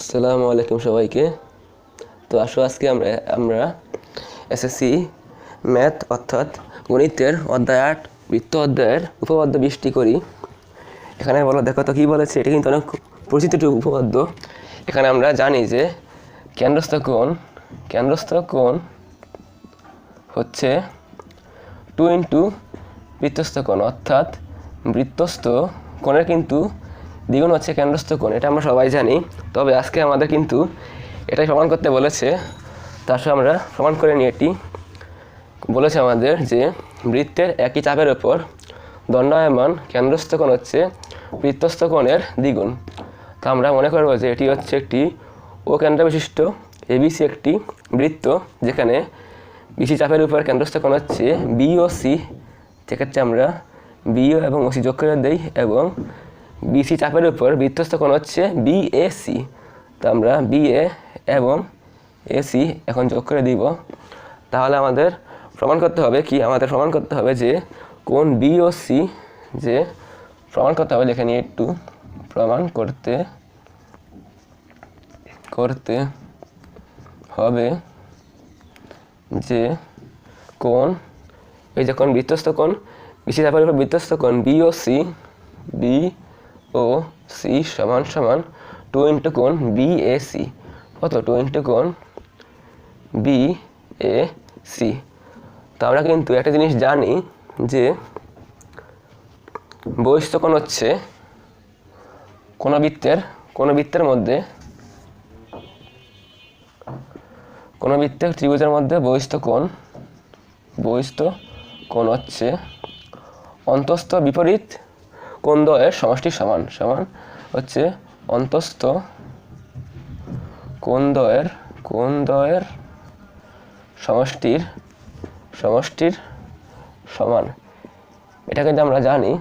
আসসালামু আলাইকুম সবাইকে। তো আসো আজকে আমরা আমরা এসএসসি ম্যাথ অর্থাৎ গণিতের অধ্যায় আট, বৃত্ত অধ্যায়ের উপপাদ্য বৃষ্টি করি। এখানে বলো, দেখো তো কী বলেছে, এটা কিন্তু অনেক পরিচিত উপপাদ্য। এখানে আমরা জানি যে কেন্দ্রস্থ কোণ কেন্দ্রস্থ কোণ হচ্ছে টু ইন্টু বৃত্তস্থ কোণ, অর্থাৎ বৃত্তস্থ কোণের কিন্তু দ্বিগুণ হচ্ছে কেন্দ্রস্থ কোণ, এটা আমরা সবাই জানি। তবে আজকে আমাদের কিন্তু এটাই প্রমাণ করতে বলেছে, তার সাথে আমরা প্রমাণ করে নিই এটি। বলেছে আমাদের যে বৃত্তের একই চাপের ওপর দণ্ডায়মান কেন্দ্রস্থ কোণ হচ্ছে বৃত্তস্থ কোণের দ্বিগুণ। তা আমরা মনে করব যে এটি হচ্ছে একটি ও কেন্দ্র বিশিষ্ট এবিসি একটি বৃত্ত, যেখানে বিসি চাপের উপর কেন্দ্রস্থ কোণ হচ্ছে বি ও সি। সেক্ষেত্রে আমরা বিও এবং ওসি যোগ করে দেই এবং বিসি চাপের উপর বৃত্তস্থ কোণ হচ্ছে বিএসি তো আমরা বিএ এবং এসি এখন যোগ করে দিব। তাহলে আমাদের প্রমাণ করতে হবে কি? আমাদের প্রমাণ করতে হবে যে কোন বি ও সি যে প্রমাণ করতে হবে লিখে নিয়ে একটু প্রমাণ করতে করতে হবে যে কোন এই যে কোন বৃত্তস্থ কোণ বিসি চাপের উপর বৃত্তস্থ কোণ B O C B O C সমান সমান টু ইন্টু কোণ বি এ সি। কত? টু ইন্টু কোণ বি এ সি। তো আমরা কিন্তু একটা জিনিস জানি যে বহিস্থ কোণ হচ্ছে কোনো বৃত্তের কোনো বৃত্তের মধ্যে কোনো বৃত্তের ত্রিভুজের মধ্যে বহিস্থ কোণ বহিস্থ কোণ হচ্ছে অন্তস্থ বিপরীত কোণদ্বয়ের সমষ্টি সমান সমান হচ্ছে অন্তস্থ কোণদ্বয়ের কোণদ্বয়ের সমষ্টির সমষ্টির সমান। এটা কিন্তু আমরা জানি,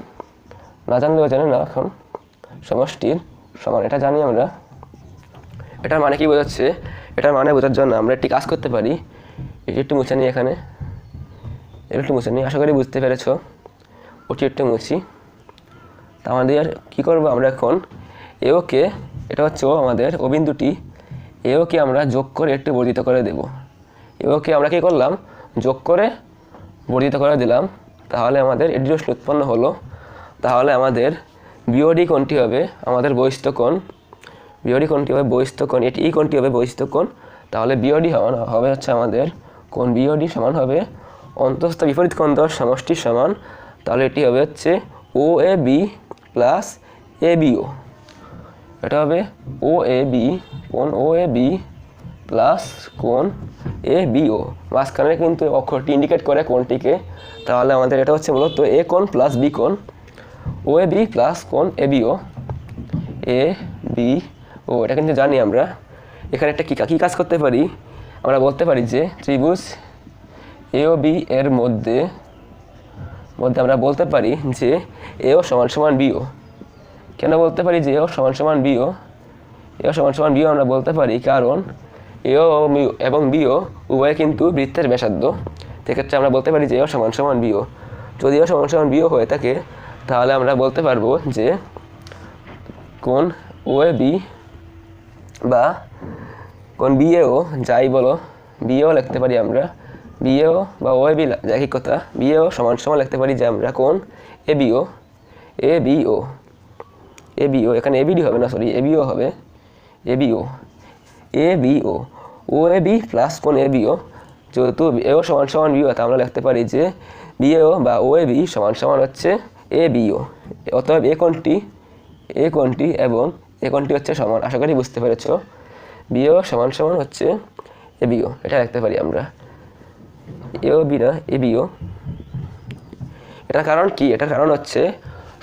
না জানলেও জানি না এখন, সমষ্টির সমান, এটা জানি আমরা। এটার মানে কি বোঝাচ্ছে? এটার মানে বোঝার জন্য আমরা একটি কাজ করতে পারি। এটি একটু মুছে নিই এখানে। একটু মুছে নিই, আশা করি বুঝতে পেরেছ। ওটি একটু মুছি। তা আমাদের কী করব আমরা এখন? এওকে এটা হচ্ছে আমাদের, ও বিন্দুটি। এওকে আমরা যোগ করে একটু বর্ধিত করে দেব। এওকে আমরা কী করলাম? যোগ করে বর্ধিত করে দিলাম। তাহলে আমাদের এটি প্রশ্ন উৎপন্ন হলো। তাহলে আমাদের বিওডি কোণটি হবে? আমাদের বহিস্থ কোণ। বিওডি কোণটি হবে? বহিস্থ কোণ। এটি ই কোণটি হবে? বহিস্থ কোণ। তাহলে বিওডি সমান হবে হচ্ছে আমাদের কোণ বিওডি সমান হবে অন্তস্থ বিপরীত কোণ দশ সমষ্টির সমান। তাহলে এটি হবে হচ্ছে O A B plus A BO এটা হবে ও এ বি কোণ ও এ বি প্লাস কোণ এ বিও মাঝখানে কিন্তু অক্ষরটি ইন্ডিকেট করে কোণটিকে। তাহলে আমাদের এটা হচ্ছে মূলত এ কোণ প্লাস বি কোণ। ও এ বি প্লাস কোণ এ বিও এ বি ও, এটা কিন্তু জানি আমরা। এখানে একটা কী কী কাজ করতে পারি? আমরা বলতে পারি যে ত্রিভুজ এ ও বি এর মধ্যে মধ্যে আমরা বলতে পারি যে এও সমান সমান বিও কেন বলতে পারি যে এও সমান সমান বিও এও সমান সমান বিও আমরা বলতে পারি কারণ এও এবং বিও উভয়ে কিন্তু বৃত্তের ব্যাসার্ধ। সেক্ষেত্রে আমরা বলতে পারি যে এও সমান সমান বিও যদি এও সমান সমান বিও হয়ে থাকে, তাহলে আমরা বলতে পারব যে কোন ও এ বি বা কোন বিএও যাই বলো বিএও লিখতে পারি আমরা। বিএও বা ও বি একই কথা বিএও সমান সমান লিখতে পারি যে আমরা কোন A BO A BO A BO এখানে এবিডি হবে না সরি এ বিও হবে A BO A BO O A B plus কোন এ বিও যেহেতু এও সমান সমান বিও তা আমরা লিখতে পারি যে বিএও বা ও এ বি সমান সমান হচ্ছে এ বিও অতএব এ কোনটি এ কোনটি এবং এ কোনটি হচ্ছে সমান আশা করি বুঝতে পেরেছ বিও সমান সমান হচ্ছে এ বিও এটা লিখতে পারি আমরা এও বি না, এ বিও এটার কারণ কি? এটার কারণ হচ্ছে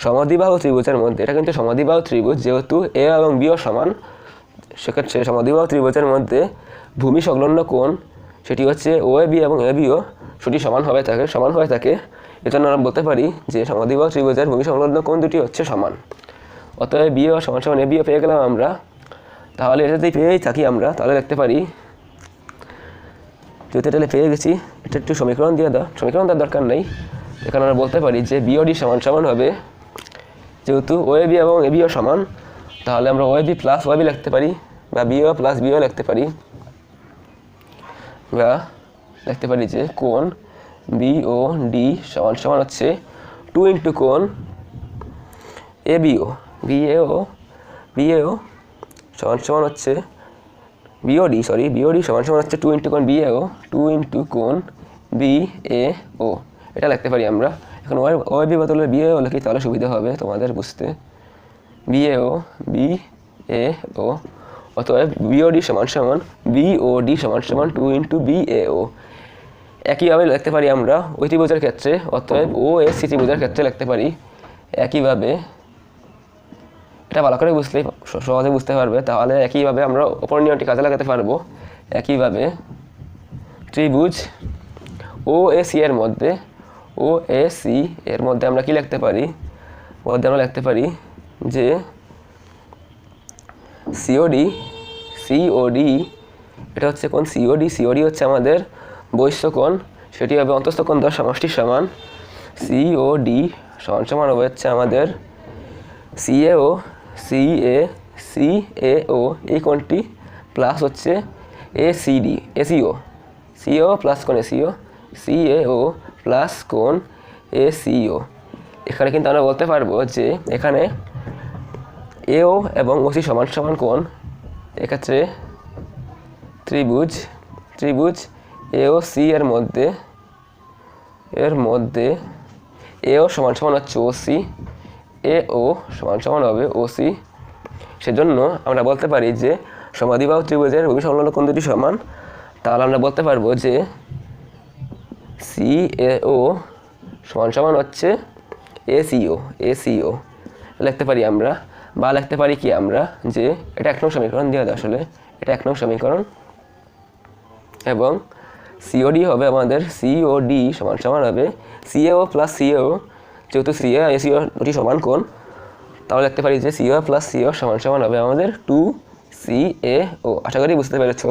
সমদ্বিবাহু ত্রিভুজের মধ্যে, এটা কিন্তু সমদ্বিবাহু ত্রিভুজ, যেহেতু এ এবং বিও সমান, সেক্ষেত্রে সমদ্বিবাহু ত্রিভুজের মধ্যে ভূমি সংলগ্ন কোণ, সেটি হচ্ছে ও বি এবং এ বিও সেটি সমান হবে থাকে, সমান হয়ে থাকে। এজন্য আমরা বলতে পারি যে সমদ্বিবাহু ত্রিভুজের ভূমি সংলগ্ন কোণ দুটি হচ্ছে সমান। অতএব বিও সমান সমান এ বিও পেয়ে গেলাম আমরা। তাহলে এটা যদি পেয়েই থাকি আমরা। তাহলে দেখতে পারি যদি এটা পেয়ে গেছি। এটা একটু সমীকরণ দিয়ে দাও। সমীকরণ দেওয়ার দরকার নেই। এখানে আমরা বলতে পারি যে বিওডি সমান সমান হবে। যেহেতু ওএবি এবং এবিও সমান, তাহলে আমরা ওএবি প্লাস ওএবি লিখতে পারি বা বিও প্লাস বিও লিখতে পারি। বা লিখতে পারি যে কোন বিও ডি সমান সমান হচ্ছে টু ইন্টু কোন এ বিও বিএও বিএও সমান সমান হচ্ছে বিওডি সরি বিওডি সমান সমান হচ্ছে টু ইন্টু কোন বিএও টু ইন্টু কোন বি এ ও এটা লিখতে পারি আমরা। এখন ওয়াই ওয়াই বি বদলে বি বিএও লিখি, তাহলে সুবিধা হবে তোমাদের বুঝতে। বিএও বি এ ও অতএব বিওডি সমান সমান বিওডি সমান সমান two into B A O একইভাবে লিখতে পারি আমরা ওই ত্রিভুজের ক্ষেত্রে, অতএব ও এস সি ত্রিভুজের ক্ষেত্রে লিখতে পারি। একইভাবে এটা ভালো করে বুঝলে, স- সহজে বুঝতে পারবে। তাহলে একইভাবে আমরা অপর নিয়মটি কাজে লাগাতে পারব। একইভাবে ত্রিভুজ ও এ সি এর মধ্যে ও এ সি এর মধ্যে আমরা কি লিখতে পারি? মধ্যে আমরা লিখতে পারি যে সিওডি সিওডি এটা হচ্ছে কোন সিওডি সিওডি হচ্ছে আমাদের বৈশ্য কোণ। সেটি হবে অন্তস্থ কোণ দশ সমষ্টির সমান। সিওডি সমান সমান হবে হচ্ছে আমাদের সিএও সিএ সিএও এই কোণটি প্লাস হচ্ছে এসিডি এসিও সিও প্লাস কোণ এসিও সিএও প্লাস কোণ এসিও এখানে কিন্তু আমরা বলতে পারব যে এখানে এও এবং ওসি সমান সমান কোণ, এক্ষেত্রে ত্রিভুজ ত্রিভুজ এও সি এর মধ্যে এর মধ্যে এও সমান সমান হচ্ছে ওসি এ, ও সমান সমান হবে ওসি সেজন্য আমরা বলতে পারি যে সমাধিবাহ ত্রিভুজের ভূমি সংলগ্ন কোণ দুটি সমান। তাহলে আমরা বলতে পারব যে সি, এ, ও সমান সমান হচ্ছে এসিও এসিও লিখতে পারি আমরা, বা লিখতে পারি কি আমরা, যে এটা এক নং সমীকরণ দিয়ে দেয় আসলে, এটা এক নং সমীকরণ। এবং সিওডি হবে আমাদের সিওডি সমান সমান হবে C A O plus C A O যেহেতু C A A C O দুটি সমান কোণ, তাহলে দেখতে পারি যে সিও প্লাস সিও সমান সমান হবে আমাদের টু সি এ ও আশা করি বুঝতে পেরেছ।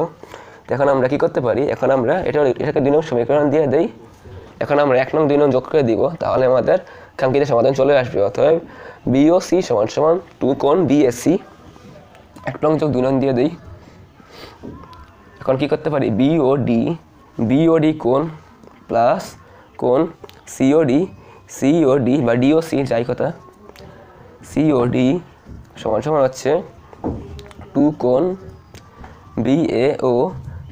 এখন আমরা কি করতে পারি? এখন আমরা এটা এটাকে দুই নং সমীকরণ দিয়ে দেই। এখন আমরা এক নং দুই নং যোগ করে দিব, তাহলে আমাদের কাঙ্ক্ষিত সমাধান চলে আসবে। অতএব বিও সি সমান সমান টু কোণ বিএসসি এক নং যোগ দুই নং দিয়ে দিই। এখন কি করতে পারি? B O D B O D কোণ প্লাস কোণ C O D C O D বা ডিওসি যাই কথা? সিওডি সমান সমান হচ্ছে টু কোণ B A O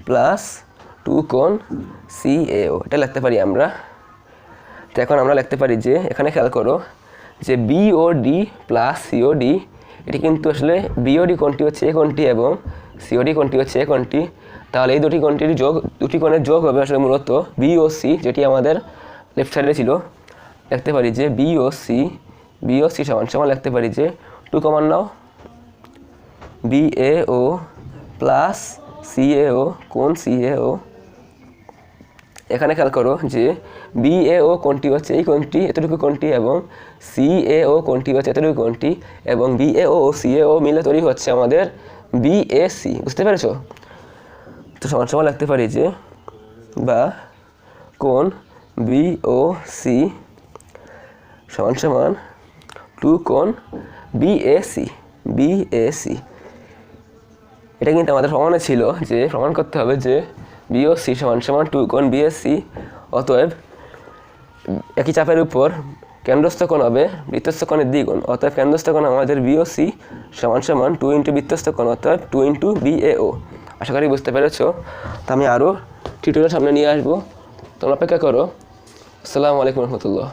plus two কোণ সিএও এটা লিখতে পারি আমরা। তো এখন আমরা লিখতে পারি যে, এখানে খেয়াল করো যে বিওডি প্লাস সিওডি এটি কিন্তু আসলে বিওডি কোণটি হচ্ছে এ কোণটি এবং সিওডি কোণটি হচ্ছে এ কোণটি তাহলে এই দুটি কোণটির যোগ, দুটি কোণের যোগ হবে আসলে মূলত বিওসি যেটি আমাদের লেফট সাইডে ছিল। লিখতে পারি যে বিওসি বিওসি সমান সমান লিখতে পারি যে টু কমান নাও B A O plus C A O কোন সিএও এখানে খেয়াল করো যে বিএও কোনটি হচ্ছে এই কোনটি এতটুকু কোনটি এবং সিএও কোনটি হচ্ছে এতটুকু কোনটি এবং বিএও ও সিএও মিলে তৈরি হচ্ছে আমাদের বিএসি বুঝতে পেরেছ? তো সমান সমান লিখতে পারি যে বা কোন বিওসি সমান সমান টু কোন বিএসি বিএসি এটা কিন্তু আমাদের প্রমাণে ছিল যে প্রমাণ করতে হবে যে বিওসি সমান সমান টু কোণ বিএসসি অতএব একই চাপের উপর কেন্দ্রস্থ কোণ হবে বৃত্তস্থ কোণের দ্বিগুণ। অতএব কেন্দ্রস্থ কোণ আমাদের বিওসি সমান সমান টু ইন্টু বৃত্তস্থ কোণ, অতএব টু ইন্টু বিএও আশা করি বুঝতে পেরেছ? তো আমি আরও টিউটোরিয়াল সামনে নিয়ে আসব। তোমরা অপেক্ষা করো। আসসালামু আলাইকুম রহমতুল্লাহ।